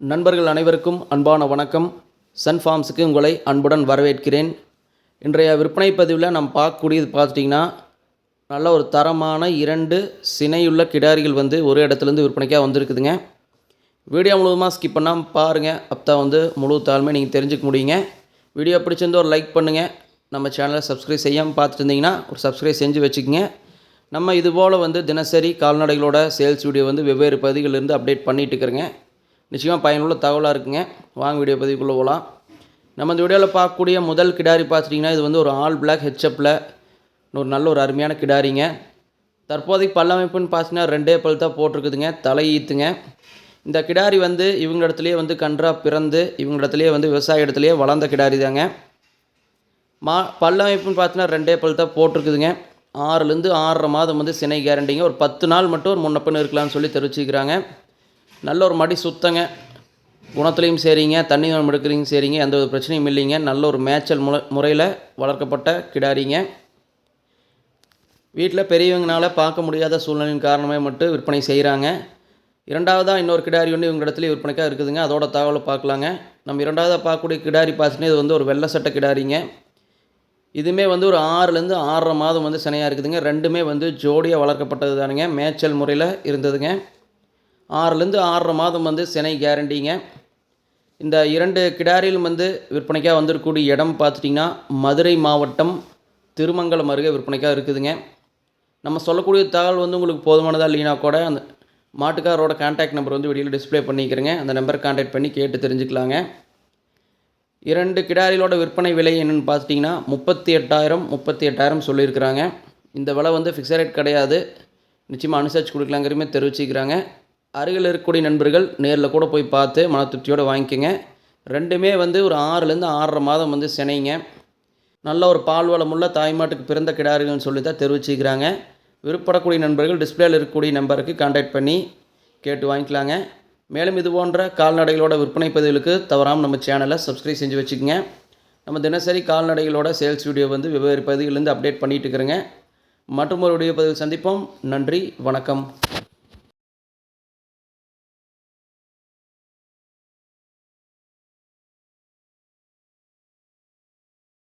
நண்பர்கள் அனைவருக்கும் அன்பான வணக்கம். சன் ஃபார்ம்ஸுக்கு உங்களை அன்புடன் வரவேற்கிறேன். இன்றைய விற்பனை பதிவில் நம்ம பார்க்கக்கூடியது பார்த்துட்டிங்கன்னா நல்ல ஒரு தரமான இரண்டு சினையுள்ள கிடாரிகள் வந்து ஒரு இடத்துலேருந்து விற்பனைக்காக வந்திருக்குதுங்க. வீடியோ முழுவதுமாக ஸ்கிப் பண்ணாமல் பாருங்கள் அப்போ வந்து முழு தாழ்மை நீங்கள் தெரிஞ்சுக்க முடியுங்க. வீடியோ பிடிச்சிருந்து ஒரு லைக் பண்ணுங்கள் நம்ம சேனலை சப்ஸ்கிரைப் செய்யாமல் பார்த்துட்டு இருந்தீங்கன்னா ஒரு சப்ஸ்கிரைப் செஞ்சு வச்சுக்கோங்க. நம்ம இதுபோல் வந்து தினசரி கால்நடைகளோட சேல்ஸ் வீடியோ வந்து வெவ்வேறு பகுதிகளிலிருந்து அப்டேட் பண்ணிட்டு இருக்கிறேங்க. நிச்சயமாக பயனுள்ள தகவலாக இருக்குங்க. வாங்க வீடியோ பதிவுக்குள்ளே போகலாம் நம்ம இந்த வீடியோவில் பார்க்கக்கூடிய முதல் கிடாரி பார்த்துட்டிங்கன்னா இது வந்து ஒரு ஆல் பிளாக் ஹெச்அப்பில் ஒரு நல்ல ஒரு அருமையான கிடாரிங்க. தற்போதைக்கு பல்லமைப்புன்னு பார்த்தீங்கன்னா ரெண்டே பல் தான் போட்டிருக்குதுங்க. தலை ஈத்துங்க. இந்த கிடாரி வந்து இவங்க இடத்துலையே வந்து கன்றா பிறந்து இவங்க இடத்துலையே வந்து விவசாய இடத்துலையே வளர்ந்த கிடாரி தாங்க மா பல்லமைப்புன்னு பார்த்தீங்கன்னா ரெண்டே பல் தான் போட்டிருக்குதுங்க. ஆறுலேருந்து ஆறரை மாதம் வந்து சினை கேரண்டிங்க ஒரு பத்து நாள் மட்டும் ஒரு முன்னப்பின்னு இருக்கலாம்னு சொல்லி தெரிவிச்சுக்கிறாங்க நல்ல ஒரு மடி சுத்தங்க. குணத்துலேயும் சரிங்க தண்ணி எடுக்கிறீங்க சரிங்க எந்த ஒரு பிரச்சனையும் இல்லைங்க. நல்ல ஒரு மேய்ச்சல் முறை முறையில் வளர்க்கப்பட்ட கிடாரிங்க. வீட்டில் பெரியவங்கனால பார்க்க முடியாத சூழ்நிலையின் காரணமே மட்டும் விற்பனை செய்கிறாங்க இரண்டாவதாக இன்னொரு கிடாரி ஒன்று இவங்க இடத்துல விற்பனைக்காக இருக்குதுங்க. அதோட தகவலை பார்க்கலாங்க. நம்ம இரண்டாவதாக பார்க்கக்கூடிய கிடாரி பார்த்துட்டு இது வந்து ஒரு வெள்ளை சட்டை கிடாரிங்க. இதுவுமே வந்து ஒரு ஆறுலேருந்து ஆறரை மாதம் வந்து சினையாக இருக்குதுங்க. ரெண்டுமே வந்து ஜோடியாக வளர்க்கப்பட்டது தானுங்க மேய்ச்சல் முறையில் இருந்ததுங்க. ஆறுலேருந்து ஆறரை மாதம் வந்து சினை கேரண்டிங்க. இந்த இரண்டு கிடாரிலும் வந்து விற்பனைக்காக வந்திருக்கக்கூடிய இடம் பார்த்துட்டிங்கன்னா மதுரை மாவட்டம் திருமங்கலம் அருகே விற்பனைக்காக இருக்குதுங்க. நம்ம சொல்லக்கூடிய தகவல் வந்து உங்களுக்கு போதுமானதாக இல்லைனா கூட அந்த மாட்டுக்காரோட கான்டாக்ட் நம்பர் வந்து வெளியில் டிஸ்ப்ளே பண்ணிக்கிறேங்க. அந்த நம்பரை கான்டாக்ட் பண்ணி கேட்டு தெரிஞ்சுக்கலாங்க. இரண்டு கிடாரிகளோட விற்பனை விலை என்னென்னு பார்த்துட்டிங்கன்னா முப்பத்தி எட்டாயிரம் முப்பத்தி எட்டாயிரம் சொல்லியிருக்கிறாங்க. இந்த விலை வந்து ஃபிக்ஸட் ரேட் கிடையாது. நிச்சயமாக அனுசரித்து கொடுக்கலாங்கிறமே தெரிவிச்சுக்கிறாங்க. அருகில் இருக்கக்கூடிய நண்பர்கள் நேரில் கூட போய் பார்த்து மன திருப்தியோடு வாங்கிக்கோங்க. ரெண்டுமே வந்து ஒரு ஆறுலேருந்து ஆறரை மாதம் வந்து சினைங்க. நல்ல ஒரு பால் வளமுள்ள தாய்மாட்டுக்கு பிறந்த கிடாரிகள்னு சொல்லி தான் தெரிவிச்சுக்கிறாங்க. விருப்பப்படக்கூடிய நண்பர்கள் டிஸ்பிளேயில் இருக்கக்கூடிய நம்பருக்கு கான்டாக்ட் பண்ணி கேட்டு வாங்கிக்கலாங்க. மேலும் இது போன்ற கால்நடைகளோட விற்பனை பதிவுகளுக்கு தவறாமல் நம்ம சேனலை சப்ஸ்கிரைப் செஞ்சு வச்சுக்கோங்க. நம்ம தினசரி கால்நடைகளோட சேல்ஸ் வீடியோ வந்து வெவ்வேறு பதிவுலேருந்து அப்டேட் பண்ணிகிட்டு இருக்கிறேங்க. மற்றும் ஒரு வீடியோ பதிவு சந்திப்போம். நன்றி வணக்கம்.